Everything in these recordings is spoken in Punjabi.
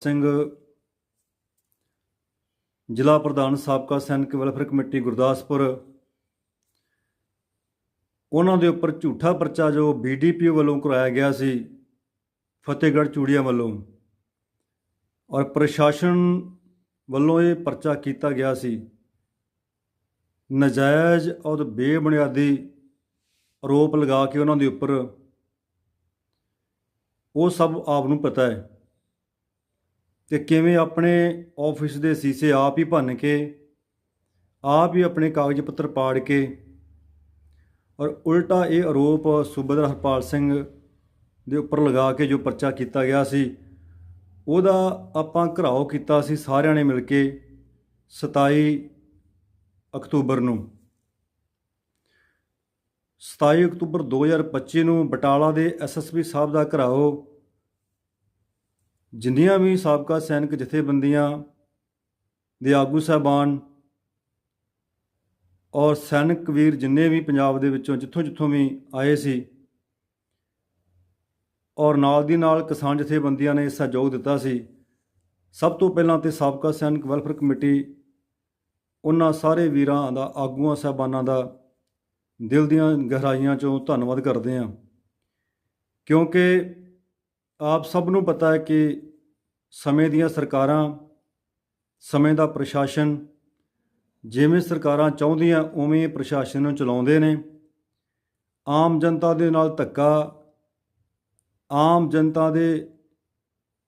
ਸਿੰਘ, ਜ਼ਿਲ੍ਹਾ ਪ੍ਰਧਾਨ ਸਾਬਕਾ ਸੈਨਿਕ ਵੈਲਫੇਅਰ ਕਮੇਟੀ ਗੁਰਦਾਸਪੁਰ। ਉਹਨਾਂ ਦੇ ਉੱਪਰ ਝੂਠਾ ਪਰਚਾ ਜੋ ਬੀਡੀਪੀ ਵੱਲੋਂ ਕਰਾਇਆ ਗਿਆ ਸੀ, ਫਤਿਹਗੜ੍ਹ ਚੂੜੀਆਂ ਵੱਲੋਂ। ਔਰ ਪ੍ਰਸ਼ਾਸਨ ਵੱਲੋਂ ਇਹ ਪਰਚਾ ਕੀਤਾ ਗਿਆ ਸੀ। ਨਜਾਇਜ਼ ਔਰ ਬੇਬੁਨਿਆਦੀ ਆਰੋਪ ਲਗਾ ਕੇ ਉਹਨਾਂ ਦੇ ਉੱਪਰ। ਉਹ ਸਭ ਆਪ ਨੂੰ ਪਤਾ ਹੈ। ਤੇ ਕਿਵੇਂ ਆਪਣੇ ਆਫਿਸ ਦੇ ਸੀਸੇ ਆਪ ਹੀ ਭੰਨ ਕੇ, ਆਪ ਹੀ ਆਪਣੇ ਕਾਗਜ਼ ਪੱਤਰ ਪਾੜ ਕੇ ਔਰ ਉਲਟਾ ਇਹ ਆਰੋਪ ਸੂਬੇਦਾਰ ਹਰਪਾਲ ਸਿੰਘ ਦੇ ਉੱਪਰ ਲਗਾ ਕੇ ਜੋ ਪਰਚਾ ਕੀਤਾ ਗਿਆ ਸੀ, ਉਹਦਾ ਆਪਾਂ ਘਰਾਓ ਕੀਤਾ ਸੀ ਸਾਰਿਆਂ ਨੇ ਮਿਲ ਕੇ 27 ਅਕਤੂਬਰ ਨੂੰ। 27 ਅਕਤੂਬਰ 2025 ਨੂੰ ਬਟਾਲਾ ਦੇ ਐਸਐਸਪੀ ਸਾਹਿਬ ਦਾ ਘਰਾਓ ਜਿੰਨੀਆਂ ਵੀ ਸਾਬਕਾ ਸੈਨਿਕ ਜਥੇਬੰਦੀਆਂ ਦੇ ਆਗੂ ਸਾਹਿਬਾਨ ਔਰ ਸੈਨਿਕ ਵੀਰ ਜਿੰਨੇ ਵੀ ਪੰਜਾਬ ਦੇ ਵਿੱਚੋਂ ਜਿੱਥੋਂ ਜਿੱਥੋਂ ਵੀ ਆਏ ਸੀ ਔਰ ਨਾਲ ਦੀ ਨਾਲ ਕਿਸਾਨ ਜਥੇਬੰਦੀਆਂ ਨੇ ਸਹਿਯੋਗ ਦਿੱਤਾ ਸੀ, ਸਭ ਤੋਂ ਪਹਿਲਾਂ ਤੇ ਸਾਬਕਾ ਸੈਨਿਕ ਵੈਲਫੇਅਰ ਕਮੇਟੀ ਉਹਨਾਂ ਸਾਰੇ ਵੀਰਾਂ ਦਾ, ਆਗੂਆਂ, ਸਾਹਿਬਾਨਾਂ ਦਾ ਦਿਲ ਦੀਆਂ ਗਹਿਰਾਈਆਂ ਚੋਂ ਧੰਨਵਾਦ ਕਰਦੇ ਹਾਂ। ਕਿਉਂਕਿ ਆਪ ਸਭ ਨੂੰ ਪਤਾ ਹੈ ਕਿ ਸਮੇਂ ਦੀਆਂ ਸਰਕਾਰਾਂ, ਸਮੇਂ ਦਾ ਪ੍ਰਸ਼ਾਸਨ ਜਿਵੇਂ ਸਰਕਾਰਾਂ ਚਾਹੁੰਦੀਆਂ ਉਵੇਂ ਪ੍ਰਸ਼ਾਸਨ ਨੂੰ ਚਲਾਉਂਦੇ ਨੇ। ਆਮ ਜਨਤਾ ਦੇ ਨਾਲ ਧੱਕਾ, ਆਮ ਜਨਤਾ ਦੇ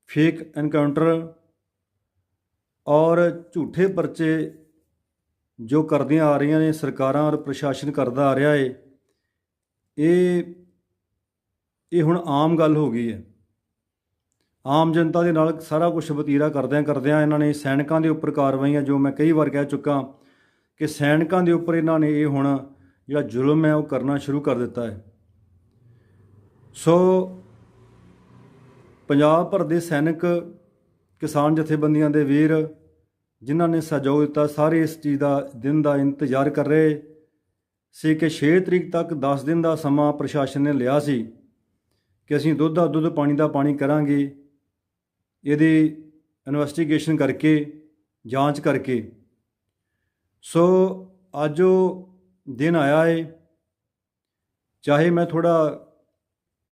ਫੇਕ ਐਨਕਾਊਂਟਰ ਔਰ ਝੂਠੇ ਪਰਚੇ ਜੋ ਕਰਦੀਆਂ ਆ ਰਹੀਆਂ ਨੇ, ਸਰਕਾਰਾਂ ਔਰ ਪ੍ਰਸ਼ਾਸਨ ਕਰਦਾ ਆ ਰਿਹਾ ਏ, ਇਹ ਇਹ ਹੁਣ ਆਮ ਗੱਲ ਹੋ ਗਈ ਹੈ। ਆਮ ਜਨਤਾ ਦੇ ਨਾਲ ਸਾਰਾ ਕੁਝ ਵਤੀਰਾ ਕਰਦਿਆਂ ਕਰਦਿਆਂ ਇਹਨਾਂ ਨੇ ਸੈਨਿਕਾਂ ਦੇ ਉੱਪਰ ਕਾਰਵਾਈਆਂ, ਜੋ ਮੈਂ ਕਈ ਵਾਰ ਕਹਿ ਚੁੱਕਾ ਕਿ ਸੈਨਿਕਾਂ ਦੇ ਉੱਪਰ ਇਹਨਾਂ ਨੇ ਇਹ ਹੁਣ ਜਿਹੜਾ ਜ਼ੁਲਮ ਹੈ ਉਹ ਕਰਨਾ ਸ਼ੁਰੂ ਕਰ ਦਿੱਤਾ ਹੈ। ਸੋ ਪੰਜਾਬ ਭਰ ਦੇ ਸੈਨਿਕ, ਕਿਸਾਨ ਜਥੇਬੰਦੀਆਂ ਦੇ ਵੀਰ ਜਿਨ੍ਹਾਂ ਨੇ ਸਹਿਯੋਗ ਦਿੱਤਾ, ਸਾਰੇ ਇਸ ਚੀਜ਼ ਦਾ ਦਿਨ ਦਾ ਇੰਤਜ਼ਾਰ ਕਰ ਰਹੇ ਸੀ ਕਿ 6 ਤਰੀਕ ਤੱਕ 10 ਦਿਨ ਦਾ ਸਮਾਂ ਪ੍ਰਸ਼ਾਸਨ ਨੇ ਲਿਆ ਸੀ ਕਿ ਅਸੀਂ ਦੁੱਧ ਦਾ ਦੁੱਧ, ਪਾਣੀ ਦਾ ਪਾਣੀ ਕਰਾਂਗੇ। ਇਹਦੀ ਇਨਵੈਸਟੀਗੇਸ਼ਨ ਕਰਕੇ ਜਾਂਚ ਕਰਕੇ। ਸੋ ਅੱਜ ਉਹ ਦਿਨ ਆਇਆ ਏ। ਚਾਹੇ ਮੈਂ ਥੋੜਾ